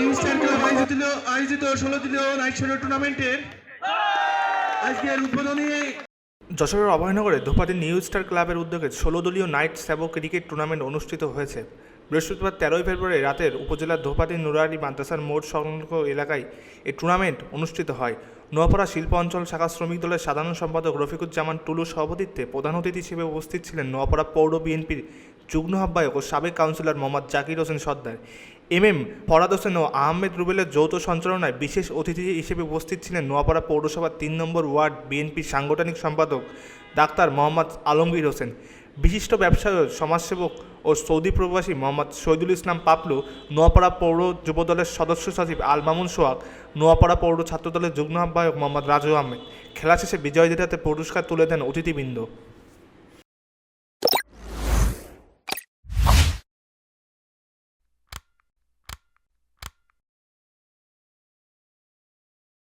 New star club উদ্বোধনী যশোরের অভয়নগরে ধোপাদি new star ক্লাবের উদ্যোগে ষোলো দলীয় নাইট স্যাবো ক্রিকেট টুর্নামেন্ট অনুষ্ঠিত হয়েছে। বৃহস্পতিবার তেরোই ফেব্রুয়ারি রাতের উপজেলার ধোপাদি নুরারি মাদ্রাসার মোড় সংলগ্ন এলাকায় এই টুর্নামেন্ট অনুষ্ঠিত হয়। নোয়াপাড়া শিল্প অঞ্চল শাখা শ্রমিক দলের সাধারণ সম্পাদক রফিকুজ্জামান টুলুর সভাপতিত্বে প্রধান অতিথি হিসেবে উপস্থিত ছিলেন নোয়াপাড়া পৌর বিএনপির যুগ্ম আহ্বায়ক ও সাবেক councillor Mohammad Zakir Hossain Sardar. M M Farad Hossain ও আহমেদ রুবেলের যৌথ সঞ্চালনায় বিশেষ অতিথি হিসেবে উপস্থিত ছিলেন নোয়াপাড়া পৌরসভার তিন নম্বর ওয়ার্ড বিএনপির সাংগঠনিক সম্পাদক ডাক্তার মোহাম্মদ আলমগীর হোসেন, বিশিষ্ট ব্যবসায়ী সমাজসেবক ও সৌদি প্রবাসী মোহাম্মদ শহীদুল ইসলাম পাপলু, নোয়াপাড়া পৌর যুবদলের সদস্য সচিব আল মামুন সোহাগ, নোয়াপাড়া পৌর ছাত্রদলের যুগ্ম আহ্বায়ক মোহাম্মদ রাজু আহমেদ। খেলা শেষে বিজয়ীদের হাতে পুরস্কার তুলে দেন অতিথিবৃন্দ।